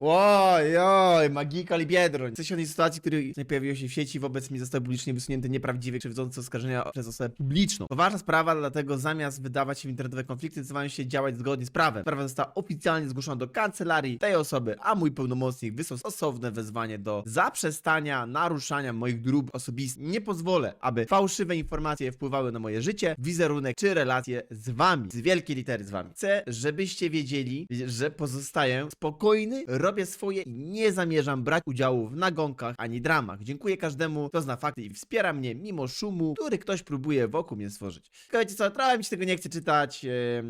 Oj, oj, Magikal i Biedroń. W sensie sytuacji, które pojawiły się w sieci, wobec mnie zostały publicznie wysunięte nieprawdziwe, krzywdzące oskarżenia przez osobę publiczną. Poważna sprawa, dlatego zamiast wydawać się w internetowe konflikty, zdecydowają się działać zgodnie z prawem. Sprawa została oficjalnie zgłoszona do kancelarii tej osoby, a mój pełnomocnik wysłał stosowne wezwanie do zaprzestania naruszania moich dróg osobistych. Nie pozwolę, aby fałszywe informacje wpływały na moje życie, wizerunek czy relacje z wami. Z wielkiej litery z wami. Chcę, żebyście wiedzieli, że pozostaję spokojny, robię swoje i nie zamierzam brać udziału w nagonkach ani dramach. Dziękuję każdemu, kto zna fakty i wspiera mnie mimo szumu, który ktoś próbuje wokół mnie stworzyć. Tylko wiecie co, trochę mi się tego nie chce czytać.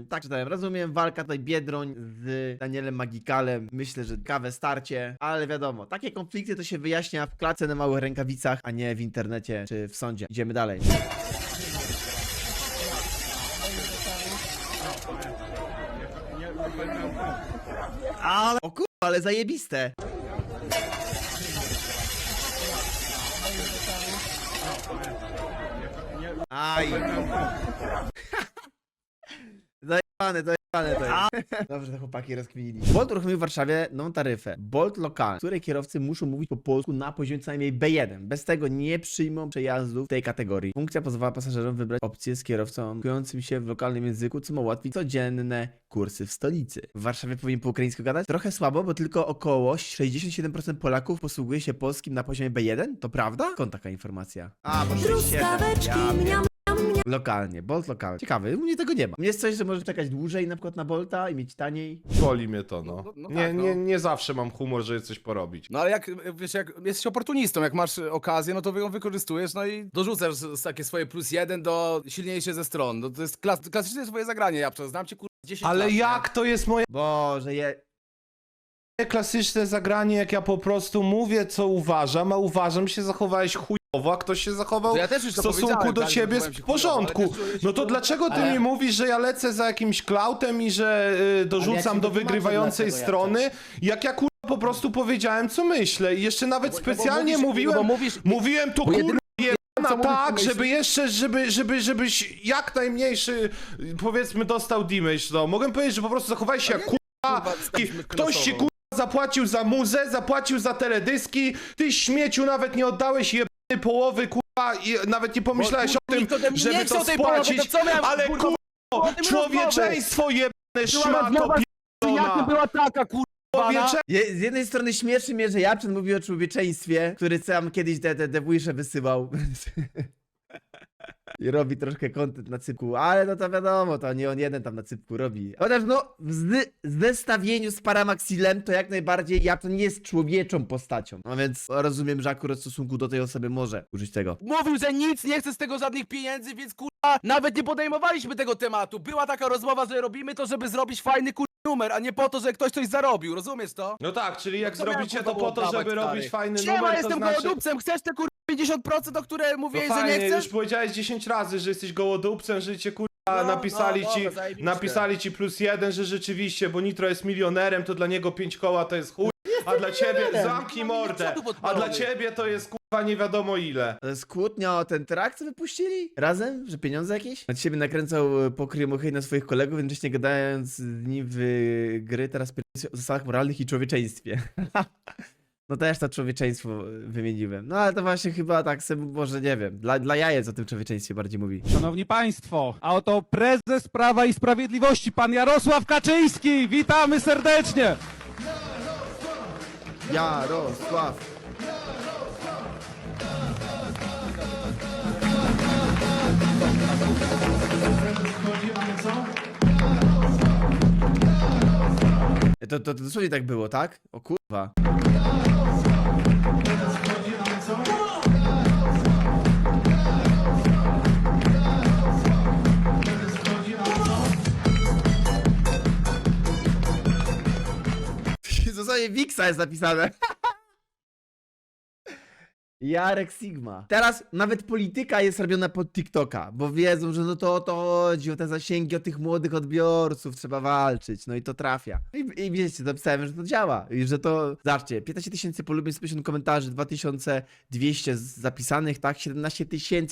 Tak czytałem, rozumiem, walka tutaj Biedroń z Danielem Magikalem. Myślę, że kawe starcie, ale wiadomo, takie konflikty to się wyjaśnia w klatce na małych rękawicach, a nie w internecie czy w sądzie. Idziemy dalej. Ale... O kurwa, ale zajebiste. Aj. Zajebane, zajebane to jest. Dobrze, te chłopaki rozkminili. Bolt uruchomił w Warszawie nową taryfę. Bolt lokalny, której kierowcy muszą mówić po polsku na poziomie co najmniej B1. Bez tego nie przyjmą przejazdów w tej kategorii. Funkcja pozwala pasażerom wybrać opcję z kierowcą komunikującym się w lokalnym języku, co ma ułatwić codzienne kursy w stolicy. W Warszawie powinien po ukraińsku gadać? Trochę słabo, bo tylko około 67% Polaków posługuje się polskim na poziomie B1. To prawda? Skąd taka informacja? A, bo 67. Truskaweczki, Ja mniam, Lokalnie, Bolt lokalny. Ciekawy, u mnie tego nie ma. U mnie jest coś, że może czekać dłużej na przykład na Bolta i mieć taniej. Boli mnie to, no. No, no nie, tak, no. nie, nie zawsze mam humor, żeby coś porobić. No ale jak, wiesz, jak jesteś oportunistą, jak masz okazję, no to ją wykorzystujesz, no i dorzucasz takie swoje plus jeden do silniejszej ze stron. No to jest klas klasyczne swoje zagranie, ja znam cię kur... 10 Ale lat, nie? jak to jest moje Boże, je... klasyczne zagranie, jak ja po prostu mówię, co uważam, a uważam się zachowałeś chujowo, a ktoś się zachował To ja też już w to stosunku powiedziałem, do tak, ciebie zachowałem w się chujowo, porządku. ale też No to dlaczego ty Ale- mi mówisz, że ja lecę za jakimś klautem i że y, dorzucam ci do wytłumaczę, wygrywającej dlaczego ja strony, jak ja kurwa po prostu powiedziałem, co myślę i jeszcze nawet No bo- no bo specjalnie mówisz- mówiłem, no bo mówisz- mówiłem to bo jedyne- kurwa co jebana mówisz, tak, to żeby jeszcze, żeby, żeby, żebyś jak najmniejszy, powiedzmy, dostał damage, no. Mogę powiedzieć, że po prostu zachowałeś się jak kurwa i staliśmy ktoś ci klasowo. kurwa zapłacił za muzę, zapłacił za teledyski, ty śmieciu nawet nie oddałeś połowy kurwa i nawet nie pomyślałeś o tym, mnie żeby nie chciał to tej spłacić, to co miałem, ale kurwa, kurwa, o tym człowieczeństwo jebane szmato rozmowa z Jakie pierdolona. była taka, kurwa, Człowiecze... je... Z jednej strony śmieszy mnie, że Japczyn mówi o człowieczeństwie, który sam kiedyś te, te, te wysyłał. I robi troszkę content na cypku, ale no to wiadomo, to nie on jeden tam na cypku robi. Chociaż no, w zestawieniu z Paramaxilem to jak najbardziej Japczyn nie jest człowieczą postacią. No więc rozumiem, że akurat w stosunku do tej osoby może użyć tego. Mówił, że nic nie chce z tego żadnych pieniędzy, więc kurwa, nawet nie podejmowaliśmy tego tematu. Była taka rozmowa, że robimy to, żeby zrobić fajny kurwa numer, a nie po to, że ktoś coś zarobił, rozumiesz to? No tak, czyli jak Co miałem, zrobicie kurwa, to po to, oddawać, żeby stary? robić fajny Siema, numer, to jestem znaczy... gołodupcem, chcesz te kurwa 50%, o które No mówiłeś, że nie fajnie, chcesz? już powiedziałeś 10 razy, że jesteś gołodupcem, że cię kurwa No, napisali no, ci, dobra, zajebiście. napisali ci plus jeden, że rzeczywiście, bo Nitro jest milionerem, to dla niego 5 koła to jest chuj, a dla ciebie, zamknij Mam mordę, miliardów a dla ciebie to jest kurwa nie wiadomo ile. To jest kłótnia o ten trakt, co wypuścili? Razem? Że pieniądze jakieś? Od siebie nakręcał e, pokryj na swoich kolegów, jednocześnie gadając z nim w gry, teraz o zasadach moralnych i człowieczeństwie. No też to człowieczeństwo e, wymieniłem. No ale to właśnie chyba tak sobie, może nie wiem, dla, dla jajec o tym człowieczeństwie bardziej mówi. Szanowni Państwo, a oto prezes Prawa i Sprawiedliwości, pan Jarosław Kaczyński. Witamy serdecznie. Jarosław! To, to, to dosłownie tak było, tak? O kurwa. Zostanie Wixa jest napisane. Jarek Sigma. Teraz nawet polityka jest robiona pod TikToka, bo wiedzą, że no to o to chodzi, o te zasięgi, o tych młodych odbiorców trzeba walczyć, no i to trafia. I, i wiecie, napisałem, że to działa i że to, zobaczcie, 15 tysięcy polubień, 150 komentarzy, 2200 z- zapisanych, tak, 17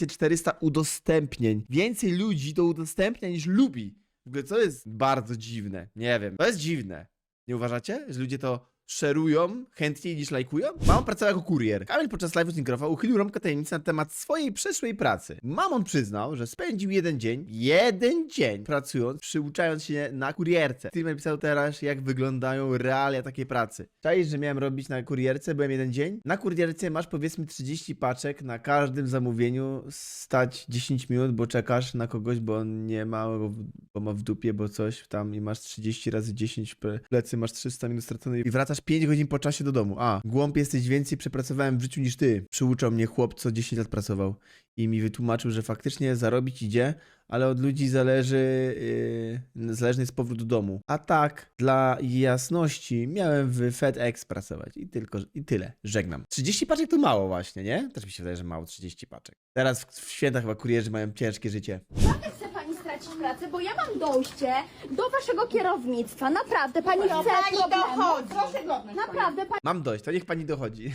400 udostępnień. Więcej ludzi to udostępnia niż lubi. W ogóle co jest bardzo dziwne, nie wiem, to jest dziwne. Nie uważacie, że ludzie to szerują chętniej niż lajkują? Mamon pracował jako kurier. Kamil podczas live'u z Ninkrofa uchylił rąbkę tajemnicy na temat swojej przeszłej pracy. Mamon przyznał, że spędził jeden dzień, jeden dzień pracując, przyuczając się na kurierce. Streamer pisał teraz, jak wyglądają realia takiej pracy. Czaisz, że miałem robić na kurierce, byłem jeden dzień? Na kurierce masz powiedzmy 30 paczek, na każdym zamówieniu stać 10 minut, bo czekasz na kogoś, bo on nie ma, bo ma w dupie, bo coś tam i masz 30 razy 10 pe- plecy, masz 300 minut straconych i wracasz 5 godzin po czasie do domu. A, głąb jesteś więcej, przepracowałem w życiu niż ty. Przyuczał mnie chłop, co 10 lat pracował i mi wytłumaczył, że faktycznie zarobić idzie, ale od ludzi zależy, yy, zależny jest powrót do domu. A tak, dla jasności, miałem w FedEx pracować i tylko, i tyle. Żegnam. 30 paczek to mało właśnie, nie? Też mi się wydaje, że mało 30 paczek. Teraz w, w święta chyba kurierzy mają ciężkie życie. Chce pani stracić pracę, bo ja mam dojście do waszego kierownictwa. Naprawdę, pani chce pani problemu. dochodzi. Proszę godność Naprawdę, Mam dość, to niech pani dochodzi.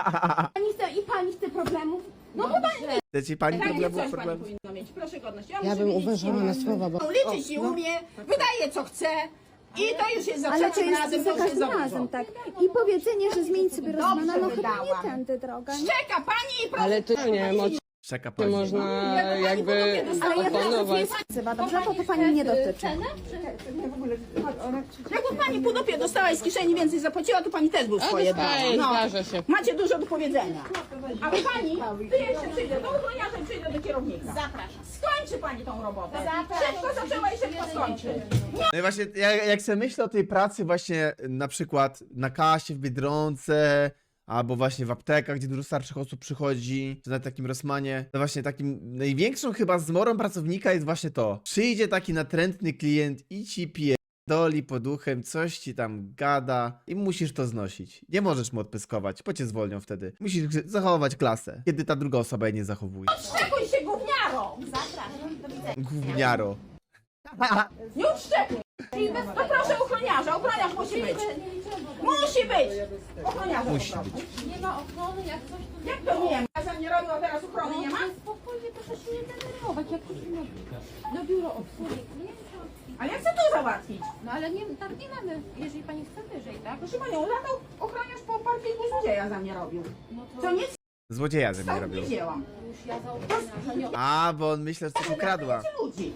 pani chce i pani chce problemów. No bo pani Chcecie pani Pani problemów, coś pani powinna mieć. Proszę godność. Ja muszę bym wiedzieć, uważała na słowa, bo Liczyć nie umie, wydaje co chce. I to już jest za Ale to trzecim jest razem, za to już jest każdym za razem, dużo. tak. I powiedzenie, że zmienić sobie Dobrze rozmana, no chyba nie wydałam. tędy droga. Nie? Czeka pani i proszę. Ale to nie, mocy Czeka pani. można pani jakby. Ale ja wiem, że oponować. jest ksywa, dobrze? To to pani nie dotyczy. Jakby pani po dupie dostała i z kieszeni więcej zapłaciła, to pani też był swoje dała. dostaję, No. zdarza się. Macie dużo do powiedzenia. Ale pani, ty jeszcze przyjdę do ochroniarza i przyjdę do kierownika. Zapraszam. Skończy pani tą robotę. Szybko zaczęła i szybko skończy. No i właśnie, jak, jak sobie myślę o tej pracy właśnie na przykład na kasie w Biedronce, albo właśnie w aptekach, gdzie dużo starszych osób przychodzi, czy na takim Rosmanie, to właśnie takim największą chyba zmorą pracownika jest właśnie to. Przyjdzie taki natrętny klient i ci pierdoli poduchem, coś ci tam gada i musisz to znosić. Nie możesz mu odpyskować, bo cię zwolnią wtedy. Musisz zachować klasę, kiedy ta druga osoba jej nie zachowuje. Szczekuj się gówniaro. Gówniaro. Nie odszczekuj. I bez- proszę ochroniarza, ochroniarz musi być. Musi być. Ochroniarza Musi być. Nie ma ochrony, jak coś to Jak to nie ma? Ja za mnie robił, a teraz ochrony nie ma? Spokojnie, proszę się nie denerwować, jak to na, na biuro obsługi. Nie wiem, co- Ale ja chcę tu załatwić. No ale nie, tak nie mamy, jeżeli pani chce wyżej, tak? Proszę panią, latał ochroniarz po parkingu złodzieja za mnie robił. No to Co nic Złodzieja ze mnie robił. nie wzięłam. już ja za ochroniarza nie... A, bo on myślał, że coś ukradła. ludzi.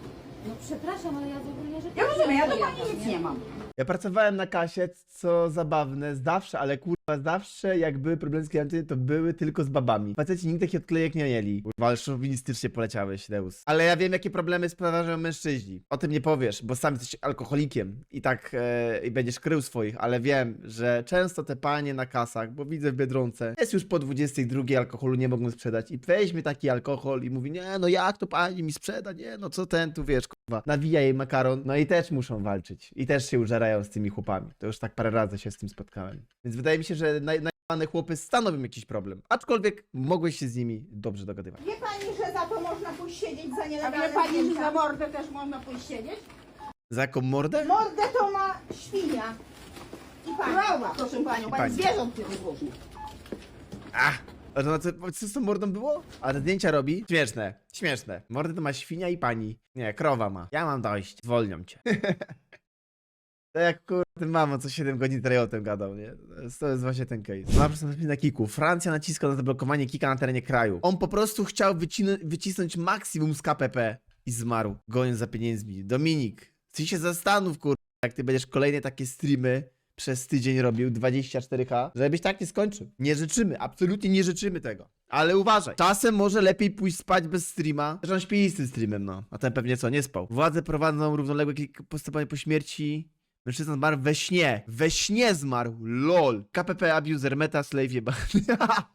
No przepraszam, ale ja za ochroniarza... Ja rozumiem, ja do nie pani nic nie mam. Ja pracowałem na kasie, co zabawne, zawsze, ale kurwa, zawsze jak były problemy z klientami, to były tylko z babami. Faceci nigdy takich odklejek nie mieli. Kurwa, szowinistycznie poleciałeś, Deus. Ale ja wiem, jakie problemy sprawiają mężczyźni. O tym nie powiesz, bo sam jesteś alkoholikiem i tak e, i będziesz krył swoich, ale wiem, że często te panie na kasach, bo widzę w Biedronce, jest już po 22 alkoholu nie mogą sprzedać i weźmie taki alkohol i mówi, nie no jak to pani mi sprzeda, nie no co ten tu wiesz, kurwa, nawija jej makaron, no i też muszą walczyć i też się użerają z tymi chłopami. To już tak parę razy się z tym spotkałem. Więc wydaje mi się, że naj, najebane chłopy stanowią jakiś problem, aczkolwiek mogłeś się z nimi dobrze dogadywać. Wie pani, że za to można pójść siedzieć za A nielegalne wie pani, że zdjęcia? za mordę też można pójść siedzieć? Za jaką mordę? Mordę to ma świnia. I pani. Krowa, proszę panią, pani. pani zwierząt nie różni. Ach! A to, co, co z tą mordą było? A zdjęcia robi? Śmieszne, śmieszne. Mordę to ma świnia i pani. Nie, krowa ma. Ja mam dość. Zwolnią cię. To jak kur... ten mamo, co 7 godzin tutaj o tym gadał, nie? To jest, właśnie ten case. Ma proszę na kiku. Francja naciska na zablokowanie kika na terenie kraju. On po prostu chciał wycisnąć maksimum z KPP i zmarł, goniąc za pieniędzmi. Dominik, ty się zastanów, kur... jak ty będziesz kolejne takie streamy przez tydzień robił 24K, żebyś tak nie skończył. Nie życzymy, absolutnie nie życzymy tego. Ale uważaj, czasem może lepiej pójść spać bez streama. Zresztą śpi z tym streamem, no. A ten pewnie co, nie spał. Władze prowadzą równoległe postępowanie po śmierci. Mężczyzna zmarł we śnie. We śnie zmarł. LOL. KPP abuser, meta slave jebany.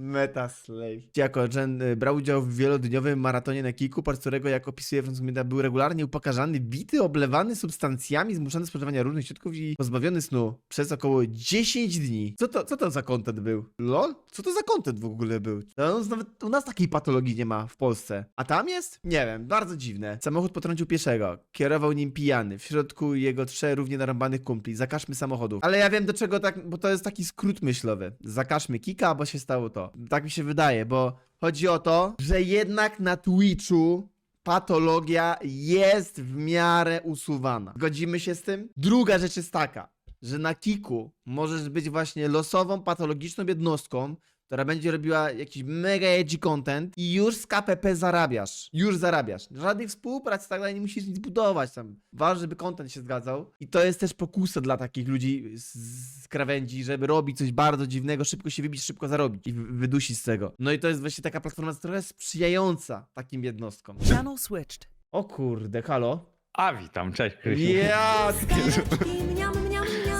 Meta slave. Jako Jen y, brał udział w wielodniowym maratonie na kiku, podczas którego, jak opisuje francuski media, był regularnie upokarzany, bity, oblewany substancjami, zmuszany do spożywania różnych środków i pozbawiony snu przez około 10 dni. Co to, co to za content był? LOL? Co to za content w ogóle był? No, nawet u nas takiej patologii nie ma w Polsce. A tam jest? Nie wiem, bardzo dziwne. Samochód potrącił pieszego. Kierował nim pijany. W środku jego trzech równie narąbanych kumpli. Zakażmy samochodów. Ale ja wiem do czego tak, bo to jest taki skrót myślowy. Zakażmy kika, bo się stało to. Tak mi się wydaje, bo chodzi o to, że jednak na Twitchu patologia jest w miarę usuwana. Godzimy się z tym? Druga rzecz jest taka. że na kiku możesz być właśnie losową, patologiczną jednostką, która będzie robiła jakiś mega edgy content i już z KPP zarabiasz. Już zarabiasz. Żadnej współpracy, tak dalej, nie musisz nic budować tam. Ważne, żeby content się zgadzał. I to jest też pokusa dla takich ludzi z, z krawędzi, żeby robić coś bardzo dziwnego, szybko się wybić, szybko zarobić i wy- wydusić z tego. No i to jest właśnie taka platforma trochę sprzyjająca takim jednostkom. Channel switched. O kurde, halo? A witam, cześć Krysiu. Ja!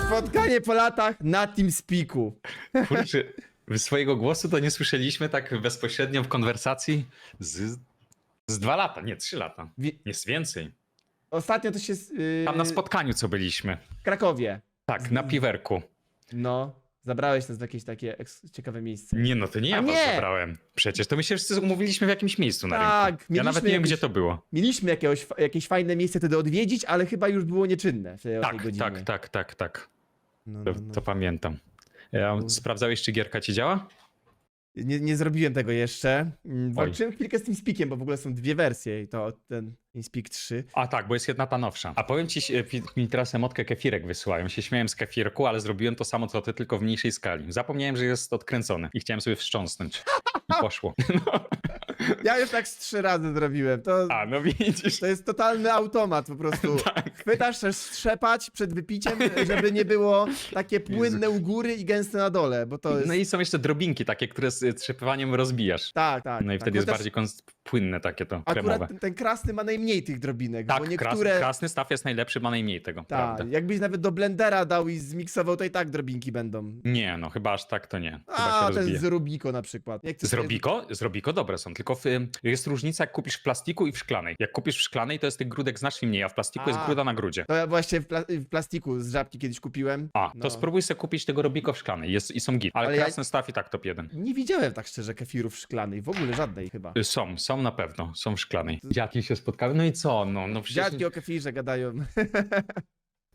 Spotkanie po latach na TeamSpeaku. Kurczę, swojego głosu to nie słyszeliśmy tak bezpośrednio w konwersacji z, z dwa lata, nie, trzy lata. Jest więcej. Ostatnio to się... Yy, Tam na spotkaniu co byliśmy. W Krakowie. Tak, na piwerku. No. Zabrałeś nas w jakieś takie eks- ciekawe miejsce. Nie no, to nie ja A was nie! zabrałem. Przecież to my się wszyscy umówiliśmy w jakimś miejscu na Tak, rynku. Ja mieliśmy nawet nie wiem, jakieś- gdzie to było. Mieliśmy jakiegoś, fa- jakieś fajne miejsce wtedy odwiedzić, ale chyba już było nieczynne w tej, o tej Tak, godzinie. tak, tak, tak, tak. No, To, no, no. to pamiętam. Ja, Kurde. sprawdzałeś, czy gierka ci działa? Nie, nie zrobiłem tego jeszcze. Mm, Walczyłem chwilkę z TeamSpeakiem, bo w ogóle są dwie wersje i to ten TeamSpeak 3. A tak, bo jest jedna ta nowsza. A powiem ci, e, mi teraz emotkę kefirek wysyłają. Się śmiałem z kefirku, ale zrobiłem to samo co ty, tylko w mniejszej skali. Zapomniałem, że jest odkręcony i chciałem sobie wstrząsnąć. I poszło. Ja już tak z trzy razy zrobiłem. To, A, no widzisz. to jest totalny automat po prostu. Tak. Chwytasz też strzepać przed wypiciem, żeby nie było takie płynne u góry i gęste na dole, bo to jest... No i są jeszcze drobinki takie, które z trzepywaniem rozbijasz. Tak, tak. No i tak. wtedy jest Chociaż bardziej kons- płynne takie to, kremowe. Akurat ten, ten krasny ma najmniej tych drobinek, bo Tak, niektóre... kras, krasny staw jest najlepszy, ma najmniej tego, Tak, jakbyś nawet do blendera dał i zmiksował, to i tak drobinki będą. Nie, no chyba aż tak to nie. Chyba A, się ten rozbije. z Rubiko na przykład. Chcę Z Robiko? Z Robiko dobre są, tylko w, jest różnica jak kupisz w plastiku i w szklanej. Jak kupisz w szklanej, to jest tych grudek znacznie mniej, a w plastiku jest A. gruda na grudzie. To ja właśnie w, pla w plastiku z żabki kiedyś kupiłem. A, to No. spróbuj sobie kupić tego Robiko w szklanej jest, i są git. Ale, Ale ja- krasny staw i tak top jeden. Nie widziałem tak szczerze kefirów szklanej, w ogóle żadnej chyba. Y, Są, są na pewno, są w szklanej. Dziadki się spotkały, no i co? No, no przecież Dziadki o kefirze gadają.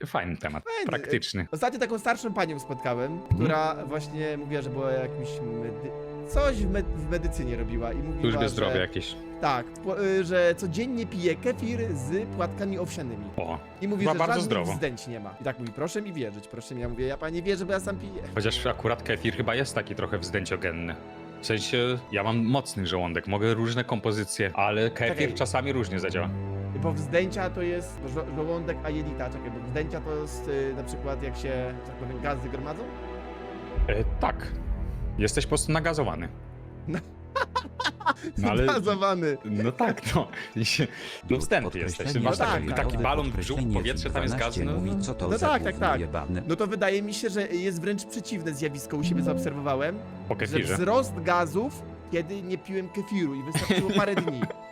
fajny temat, Fajny. praktyczny. Ostatnio taką starszą panią spotkałem, która właśnie mówiła, że była jakimś medy... coś w, w medycynie robiła i mówiła, Służby że... zdrowia jakieś. Tak, y, że codziennie pije kefir z płatkami owsianymi. O, I mówi, że bardzo zdrowo. wzdęć nie ma. I tak mówi, proszę mi wierzyć, proszę mi. Ja mówię, ja pani wierzę, bo ja sam piję. chociaż akurat kefir chyba jest taki trochę wzdęciogenny. W sensie, ja mam mocny żołądek, mogę różne kompozycje, ale kefir Czekaj. czasami różnie zadziała. Bo wzdęcia to jest żo żołądek, a jelita. Czekaj, bo wzdęcia to jest y, na przykład jak się, że tak powiem, gazy gromadzą? E, tak. Jesteś po prostu nagazowany. No. No ale... No tak, no. No wstępny jesteś. Ty masz tak, taki, tak, taki tak. balon w brzuch, powietrze tam jest gaz, no, co to No za tak, tak, tak. jebane. No to wydaje mi się, że jest wręcz przeciwne zjawisko u siebie zaobserwowałem, po że kefirze. wzrost gazów, kiedy nie piłem kefiru i wystarczyło parę dni.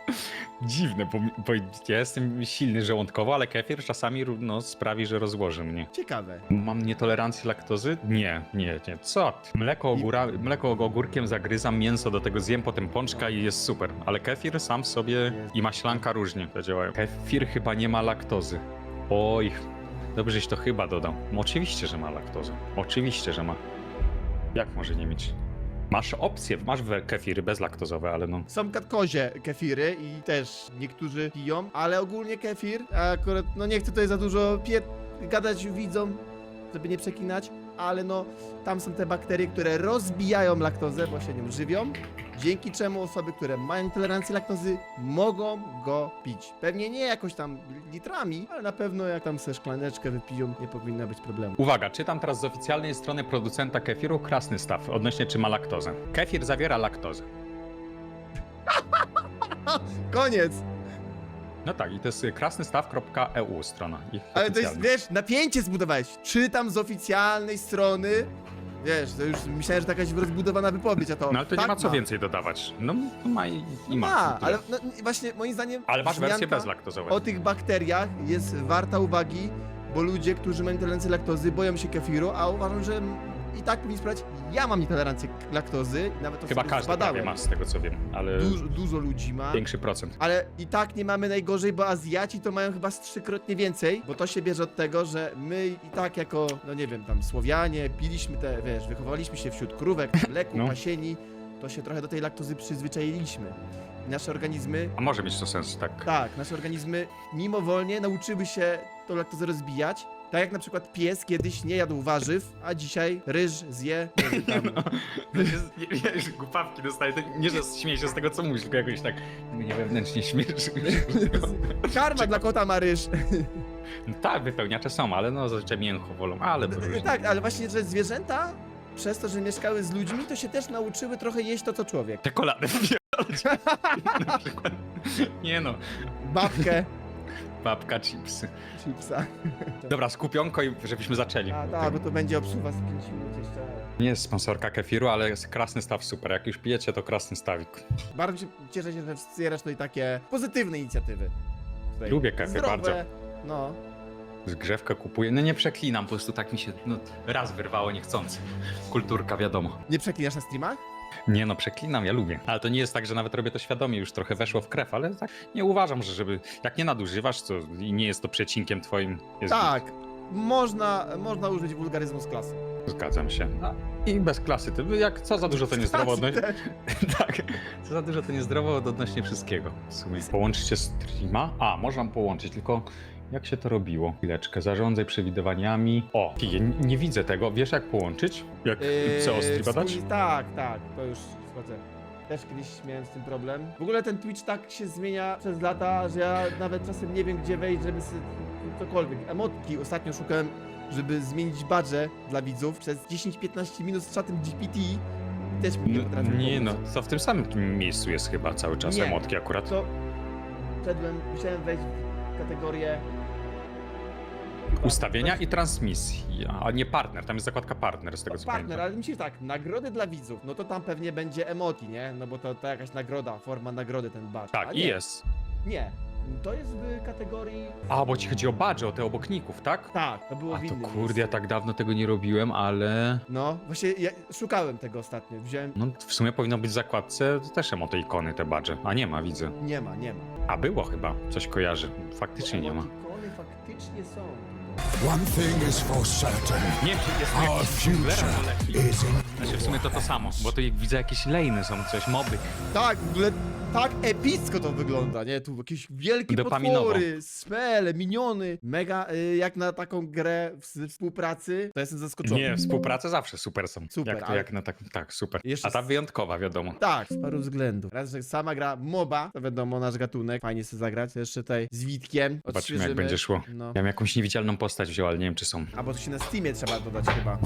Dziwne, bo, bo ja jestem silny żołądkowo, ale kefir czasami no, sprawi, że rozłoży mnie. Ciekawe. Mam nietolerancję laktozy? Nie, nie, nie. Co? ty? Mleko, ogóra, mleko ogórkiem zagryzam, mięso do tego zjem, potem pączka i jest super. Ale kefir sam w sobie i maślanka różnie to działają. Kefir chyba nie ma laktozy. Oj, dobrze, żeś to chyba dodał. Oczywiście, że ma laktozę. Oczywiście, że ma. Jak może nie mieć? Masz opcję, masz kefiry bezlaktozowe, ale no. Są katkozie kefiry i też niektórzy piją, ale ogólnie kefir, akurat, no nie chcę tutaj za dużo pie gadać widzom, żeby nie przekinać, ale no tam są te bakterie, które rozbijają laktozę, bo się nią żywią, dzięki czemu osoby, które mają tolerancję laktozy mogą go pić. Pewnie nie jakoś tam litrami, ale na pewno jak tam se szklaneczkę wypiją, nie powinno być problemu. Uwaga, czytam teraz z oficjalnej strony producenta kefiru krasny staw odnośnie czy ma laktozę. Kefir zawiera laktozę. Koniec! No tak, i to jest krasnystaw.eu strona. Ich Ale to jest, oficjalna. wiesz, napięcie zbudowałeś. Czytam z oficjalnej strony. Wiesz, to już myślałem, że to jakaś rozbudowana wypowiedź, a to. No ale to nie tak ma co więcej dodawać. No ma i, i ma. Ma, Tyle. ale no, właśnie moim zdaniem. ale masz wersję wzmianka bezlaktozową. O tych bakteriach jest warta uwagi, bo ludzie, którzy mają tolerancję laktozy, boją się kefiru, a uważam, że i tak powinni sprawdzić. Ja mam nietolerancję laktozy, nawet to Chyba sobie każdy prawie zbadałem. ma, z tego co wiem, ale Dużo, dużo ludzi ma. większy procent. Ale i tak nie mamy najgorzej, bo Azjaci to mają chyba z trzykrotnie więcej, bo to się bierze od tego, że my i tak jako, no nie wiem, tam Słowianie, piliśmy te, wiesz, wychowaliśmy się wśród krówek, mleku, No. pasieni, to się trochę do tej laktozy przyzwyczailiśmy. I nasze organizmy, A może mieć to sens, tak. tak, nasze organizmy mimowolnie nauczyły się tą laktozę rozbijać, Tak jak na przykład pies kiedyś nie jadł warzyw, a dzisiaj ryż zje. nie wiem, tam. Nie, nie, głupawki dostaję. To nie, że śmieję się z tego, co mówisz, tylko jakoś tak mnie wewnętrznie śmieszy. Karma dla kota ma ryż. No tak, wypełniacze są, ale no zazwyczaj mięcho wolą, ale to różnie. Tak, ale właśnie, że zwierzęta przez to, że mieszkały z ludźmi, to się też nauczyły trochę jeść to, co człowiek. Czekoladę wpierdolać. Na przykład. Nie no, Babkę, babka, chipsy. chipsa. Dobra, skupionko i żebyśmy zaczęli. A tak, bo to będzie obsuwa z 5 minut jeszcze. Nie jest sponsorka kefiru, ale jest krasny staw super. Jak już pijecie, to krasny stawik. Bardzo się cieszę się, że wspierasz tutaj takie pozytywne inicjatywy. Tutaj Lubię kefir bardzo. No. Zgrzewkę kupuję. No nie przeklinam, po prostu tak mi się no, raz wyrwało niechcący. Kulturka, wiadomo. Nie przeklinasz na streamach? Nie no, przeklinam, ja lubię. Ale to nie jest tak, że nawet robię to świadomie, już trochę weszło w krew, ale tak nie uważam, że żeby... Jak nie nadużywasz, to i nie jest to przecinkiem twoim... Jest Tak. Można, można użyć wulgaryzmu z klasy. Zgadzam się. A, I bez klasy. To jak co za dużo to niezdrowo Klasy odnośnie... też. tak. Co za dużo to niezdrowo odnośnie wszystkiego. W sumie. Połączycie streama? A, można połączyć, tylko jak się to robiło? Chwileczkę. Zarządzaj przewidywaniami. O, nie, nie widzę tego. Wiesz jak połączyć? Jak Yy, co, streama dać? wspólnie- Tak, tak, to już wchodzę. Też kiedyś miałem z tym problem. W ogóle ten Twitch tak się zmienia przez lata, że ja nawet czasem nie wiem gdzie wejść, żeby sobie cokolwiek. Emotki ostatnio szukałem, żeby zmienić badże dla widzów przez 10-15 minut z czatem GPT. i Też mi nie No, potrafił nie no, pomóc. to w tym samym miejscu jest chyba cały czas Nie. emotki akurat. To wszedłem, musiałem wejść w kategorię Ustawienia i transmisji, a nie partner, tam jest zakładka partner z tego co Partner, pamiętam. ale myślisz tak, nagrody dla widzów, no to tam pewnie będzie emoti, nie? No bo to, to jakaś nagroda, forma nagrody ten badge. A Tak, i nie, jest. Nie, to jest w kategorii... A, bo ci chodzi o badże, o te obokników, tak? Tak, to było A w to innym kurde, ja miejscu. tak dawno tego nie robiłem, ale... No, właśnie ja szukałem tego ostatnio, wziąłem... No w sumie powinno być w zakładce też emote ikony, te badże. A nie ma, widzę. Nie ma, nie ma. A było chyba, coś kojarzy. Faktycznie nie ma. Emotikony faktycznie są. One thing is for certain. Nie wiem, czy jest Our future is in Znaczy w sumie to to samo, bo tu widzę jakieś lejny są, coś, moby. Tak, w ogóle tak epicko to wygląda, nie? Tu jakieś wielkie Dopaminowo. potwory, spele, miniony. Mega, y, jak na taką grę w współpracy, to jestem zaskoczony. Nie, współprace zawsze super są. Super, jak, ale- jak na tak, tak, super. Jeszcze A ta z- wyjątkowa, wiadomo. Tak, z paru względów. Raz, że sama gra MOBA, to wiadomo, nasz gatunek, fajnie sobie zagrać. Jeszcze tutaj z Witkiem Zobaczymy jak będzie szło. No. Ja bym jakąś niewidzialną postać wziął, ale nie wiem czy są. A bo to się na Steamie trzeba dodać chyba.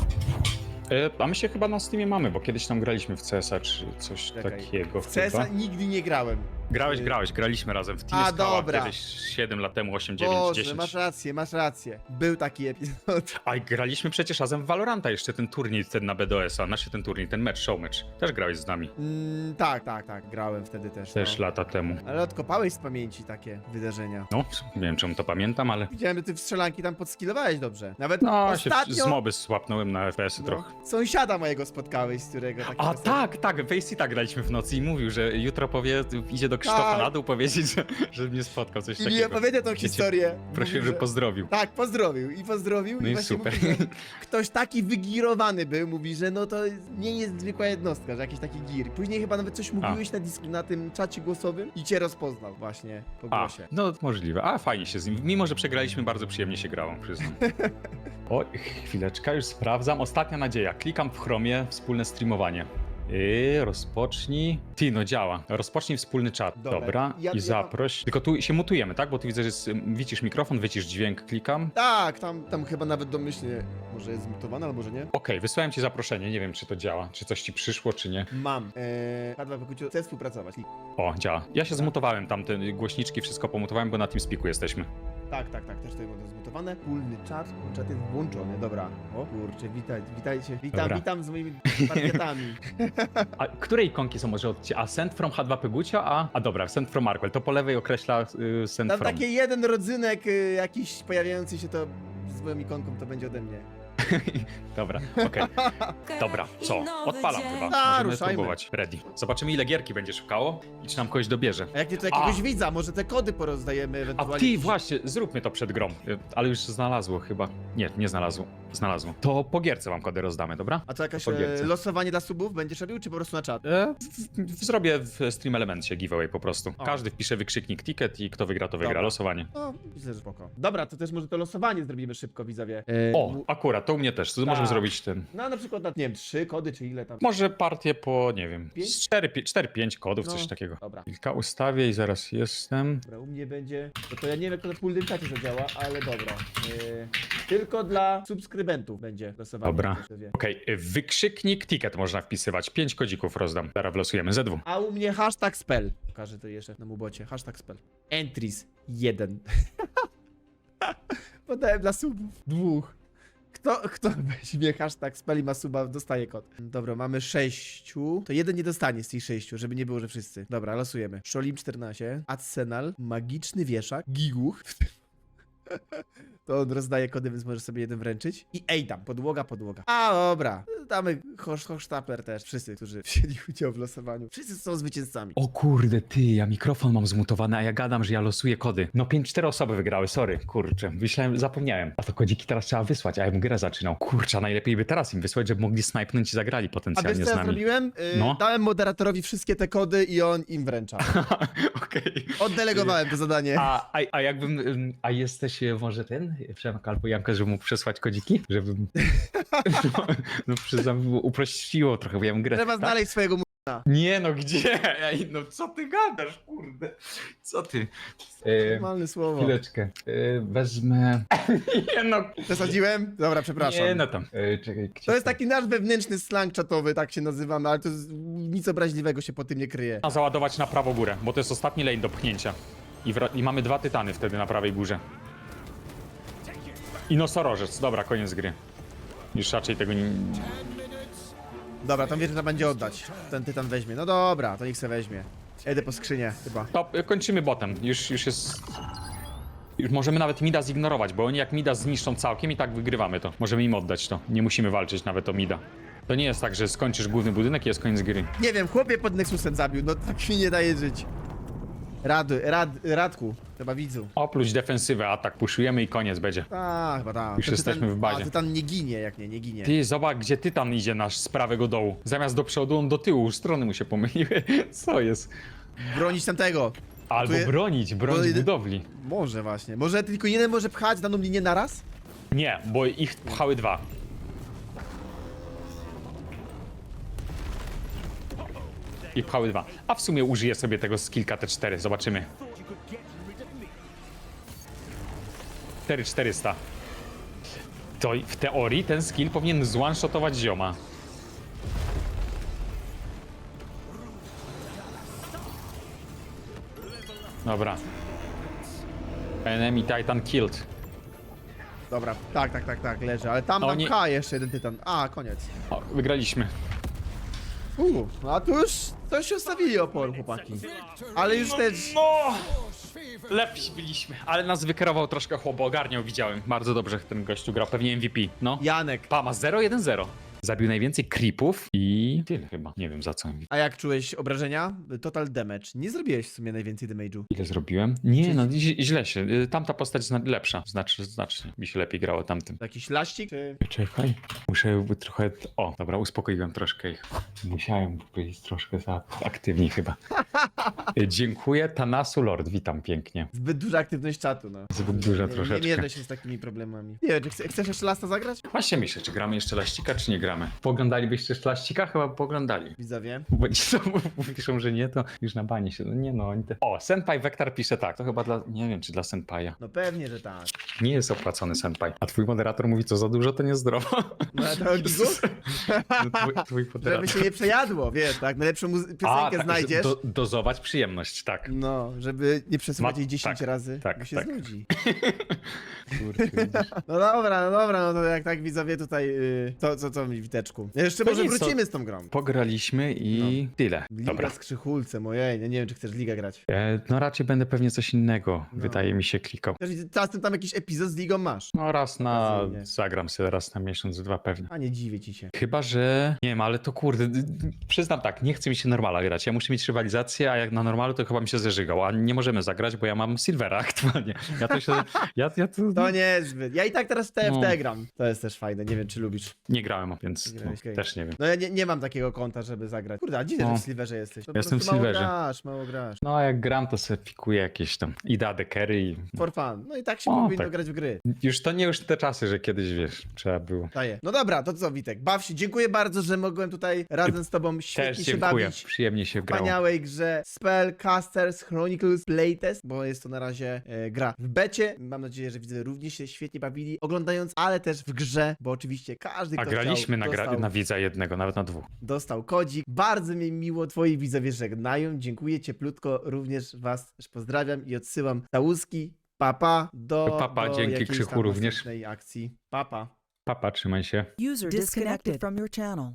E, a my się chyba na Steamie mamy, bo kiedyś tam graliśmy w CS-a czy coś Czekaj. takiego W CS-a chyba. nigdy nie grałem. Grałeś, y- grałeś, graliśmy razem w Team A, Skała dobra. kiedyś 7 lat temu, 8, 9, Boże, 10. masz rację, masz rację. Był taki epizod. A i graliśmy przecież razem w Valoranta jeszcze ten turniej ten na BDS-a, znaczy ten turniej, ten mecz, show mecz. Też grałeś z nami. Mm, tak, tak, tak, grałem wtedy też. Też no. lata temu. Ale odkopałeś z pamięci takie wydarzenia. No, nie wiem czemu to pamiętam, ale... Widziałem, że ty w strzelanki tam podskilowałeś dobrze. Nawet No, się ostatnio... z moby słapnąłem na FPS-y trochę. no, sąsiada mojego spotkałeś, z którego taki A tak, tak, Face tak graliśmy w nocy i mówił, że jutro powie, idzie do Krzysztofa Tak. na dół powiedzieć, że, że mnie spotkał, coś I mi takiego. opowiedział tą Że cię historię. Prosił, Mówił, żeby że- pozdrowił. Tak, pozdrowił i pozdrowił No i i super. Mówi, że ktoś taki wygirowany był, mówi, że no to nie jest zwykła jednostka, że jakiś taki gir. Później chyba nawet coś mówiłeś na, disk, na tym czacie głosowym i cię rozpoznał właśnie po A, głosie. no możliwe. A, fajnie się z nim. Mimo, że przegraliśmy, bardzo przyjemnie się grało, przyznam. o, chwileczka, już sprawdzam. Ostatnia nadzieja. Klikam w Chromie, wspólne streamowanie. Yy, rozpocznij. Ty, no działa. Rozpocznij wspólny czat. Dobra, Dobra. ja- I ja- zaproś. Tylko tu się mutujemy, tak? Bo tu widzę, że jest, wicisz mikrofon, wycisz dźwięk, klikam. Tak, tam, tam chyba nawet domyślnie może jest zmutowane, albo może nie. Okej, wysłałem ci zaproszenie, nie wiem czy to działa, czy coś ci przyszło, czy nie. Mam. Eee, Padła Wykuciu, chcę współpracować. O, działa. Ja się zmutowałem tam, te głośniczki, wszystko pomutowałem, bo na TeamSpeaku jesteśmy. Tak, tak, tak, też to zmutowane. Wspólny czat, czat jest włączony, dobra. O kurczę, witaj, witajcie, witam, Dobra. witam z moimi parkietami. A które ikonki są może od ciebie? A send from H2P Gucio, a... A dobra, send from Markwell. To po lewej określa y, send Tam from. taki jeden rodzynek y, jakiś pojawiający się to z moją ikonką, to będzie ode mnie. Dobra, okej. Dobra, co? Odpalam chyba. A, Możemy ruszajmy. spróbować. Ready. Zobaczymy ile gierki będzie szukało i czy nam kogoś dobierze. A jak nie to jakiegoś A. widza, może te kody porozdajemy A ewentualnie. ty, właśnie, zróbmy to przed grą. Y, Ale już znalazło chyba. Nie, nie znalazło. Znalazło. To po gierce wam kody rozdamy, dobra? A to jakaś Po e, gierce. losowanie dla subów będziesz robił, czy po prostu na czat? E, w, w, zrobię w Stream Elemencie giveaway po prostu. O. Każdy wpisze wykrzyknik ticket i kto wygra, to wygra. Dobra. Losowanie. No, myślę, że spoko. Dobra, to też może to losowanie zrobimy szybko, widzowie. E, O, akurat, to u mnie też. To możemy Tak. zrobić ten. No, na przykład, na, nie wiem, trzy kody, czy ile tam. Może partię po, nie wiem, Pięć? 4-5 kodów, No. coś takiego. Dobra. Kilka ustawię i zaraz jestem. Dobra, u mnie będzie. No to ja nie wiem, jak to na wspólnym czacie zadziała, ale dobra. E, tylko dla subskrybentów będzie losowanie. Dobra. Okej, y, wykrzyknik ticket można wpisywać. 5 kodzików rozdam. Teraz wlosujemy ze dwóch. A u mnie hashtag spell. Pokażę to jeszcze na mubocie. Hashtag spell. Entries 1. Podałem dla subów. Dwóch. Kto, kto weźmie hashtag spell i ma suba, dostaje kod. Dobra, mamy sześciu. To jeden nie dostanie z tych sześciu, żeby nie było, że wszyscy. Dobra, losujemy. Szolim 14, Arsenal, Magiczny Wieszak, Giguch. To on rozdaje kody, więc może sobie jeden wręczyć. I Ejdam, podłoga, podłoga. A dobra, damy Hosz- też. Wszyscy, którzy wzięli udział w losowaniu. Wszyscy są zwycięzcami. O kurde, ty, ja mikrofon mam zmutowany, a ja gadam, że ja losuję kody. No 5-4 osoby wygrały, sorry, kurczę. Myślałem, zapomniałem. A to kodziki teraz trzeba wysłać, a ja bym grę zaczynał. Kurczę, a najlepiej by teraz im wysłać, żeby mogli snajpnąć i zagrali A wiesz potencjalnie co z ja nami. zrobiłem? Yy, No. Dałem moderatorowi wszystkie te kody i on im wręcza. Okej. Oddelegowałem to zadanie. A, a, a jakbym, ym, a jesteś e, może ten, Przemek albo Janka, żeby mógł przesłać kodziki? Żebym, no, no uprościło trochę, bo ja bym grę. Trzeba tak? znaleźć swojego mu... Nie no, gdzie? Ej, no co ty gadasz, kurde? Co ty? E, Normalne słowo. chwileczkę, e, wezmę... Nie no, Przesadziłem? Dobra, przepraszam. nie no tam. E, czekaj, gdzie To jest tam? taki nasz wewnętrzny slang czatowy, tak się nazywamy, ale to nic obraźliwego się po tym nie kryje. Można załadować na prawo górę, bo to jest ostatni lane do pchnięcia. I, wra- I mamy dwa tytany wtedy na prawej górze. I nosorożec, dobra, koniec gry. Już raczej tego nie... Dobra, tam wie, że trzeba będzie oddać. Ten tytan weźmie. No dobra, to niech se weźmie. Jedę po skrzynię, chyba. To y, kończymy botem. Już, już jest. Już możemy nawet Mida zignorować, bo oni jak Mida zniszczą całkiem i tak wygrywamy to. Możemy im oddać to. Nie musimy walczyć nawet o Mida. To nie jest tak, że skończysz główny budynek i jest koniec gry. Nie wiem, chłopie pod Nexusem zabił, no tak mi nie daje żyć. Rady, rad, Radku, chyba widzu. Opluć defensywę, atak, puszujemy i koniec będzie. Tak, chyba tak. Już Ten jesteśmy tytan, w bazie. A, tytan nie ginie, jak nie, nie ginie. Ty, zobacz, gdzie Tytan idzie nasz z prawego dołu. Zamiast do przodu, on do tyłu, strony mu się pomyliły. Co jest? Bronić tamtego. Albo Tu je- bronić, bronić bo- budowli. Może właśnie. Może tylko jeden może pchać daną linię naraz? Nie, bo ich pchały dwa. I pchały dwa. A w sumie użyję sobie tego skillka T4, zobaczymy. 4400. To w teorii ten skill powinien zone-shotować zioma. Dobra. Enemy Titan killed. Dobra, tak, tak, tak, tak, leży. Ale tam tam oni- pcha jeszcze jeden tytan. A, koniec. O, wygraliśmy. Uuu, a tu już coś się ustawili oporu, chłopaki. Ale już też... No! Lepiej byliśmy. Ale nas wykierował troszkę chłop, ogarniał, widziałem. Bardzo dobrze ten gościu grał, pewnie MVP. No. Janek, Pama 0-1-0. Zabił najwięcej creepów i tyle chyba. Nie wiem za co a jak czułeś obrażenia? Total damage. Nie zrobiłeś w sumie najwięcej damage'u. Ile zrobiłem? Nie, no ź- źle się. Y, Tamta postać zna- lepsza. Znaczy, znacznie mi się lepiej grało tamtym. Jakiś laścik? Czy... Czekaj, muszę by trochę. O, dobra, uspokoiłem troszkę ich. Musiałem być troszkę za aktywni chyba. Y, Dziękuję, Tanasu Lord, witam pięknie. Zbyt duża aktywność czatu, no. Zbyt duża Nie, nie troszeczkę. mierzę się z takimi problemami. Nie wiem, czy chce- chcesz jeszcze lasta zagrać? Właśnie myślę, czy gramy jeszcze laścika, czy nie gramy. Poglądalibyście jeszcze laścika? Chyba poglądali. Widzowie. Bo ci to piszą, że nie, to już na banie się. No nie no, oni te... O, Senpai Vector pisze tak. To chyba dla. Nie wiem, czy dla Senpaja. No pewnie, że tak. Nie jest opłacony Senpai. A twój moderator mówi, co za dużo, to niezdrowo. No ale to? No, twój, twój moderator. Żeby się nie przejadło, wiesz, tak? Najlepszą piosenkę tak, znajdziesz. Do, dozować przyjemność, tak. No, żeby nie przesyłać Ma- jej 10 tak, razy, tak, bo się tak. znudzi. Kurczę. No dobra, no dobra, no to jak tak widzowie tutaj, yy, to co, co mi witeczku. Jeszcze To może nic, to- wrócimy z tą grą. Pograliśmy i tyle. No. Liga Dobra. z krzychulcem, ojej, nie, nie wiem czy chcesz ligę grać. E, no raczej będę pewnie coś innego, No. wydaje mi się, klikał. Też czasem tam jakiś epizod z ligą masz. No raz na... Okazyjnie. zagram sobie raz na miesiąc, dwa pewnie. A nie dziwię ci się. Chyba, że... Nie wiem, ale to kurde, d- d- przyznam tak, nie chce mi się normala grać. Ja muszę mieć rywalizację, a jak na normalu, to chyba mi się zeżygał, a nie możemy zagrać, bo ja mam Silvera aktualnie. Ja to się, ja, ja to To niezbyt. Ja i tak teraz w TFT No. gram. To jest też fajne, nie wiem czy lubisz. nie grałem, więc no, grałeś, okej. też nie wiem. No ja nie, nie mam takiego konta, żeby zagrać. Kurde, a dziwne, że No. w Silverze jesteś. To po Jestem w prostu mało Silverze. grasz, mało grasz. No a jak gram, to sobie pikuję jakieś tam ida dekery i... For fun. No i tak się O, powinno tak. grać w gry. Już to nie już te czasy, że kiedyś, wiesz, trzeba było. Daję. No dobra, to co Witek, baw się. Dziękuję bardzo, że mogłem tutaj razem z tobą świetnie się dziękuję, bawić. przyjemnie się W grało. wspaniałej grze Spellcasters Chronicles Playtest, bo jest to na razie e, gra w becie. Mam nadzieję, że widzowie również się świetnie bawili oglądając, ale też w grze, bo oczywiście każdy, A kto graliśmy chciał, na, gra- dostał, na widza jednego, nawet na dwóch. dostał kodzik. Bardzo mi miło, twoi widzowie żegnają. Dziękuję cieplutko, również was pozdrawiam i odsyłam całuski. Papa do, Papa, do dzięki Krzychu również. akcji. Papa. Papa, trzymaj się. User disconnected from your channel.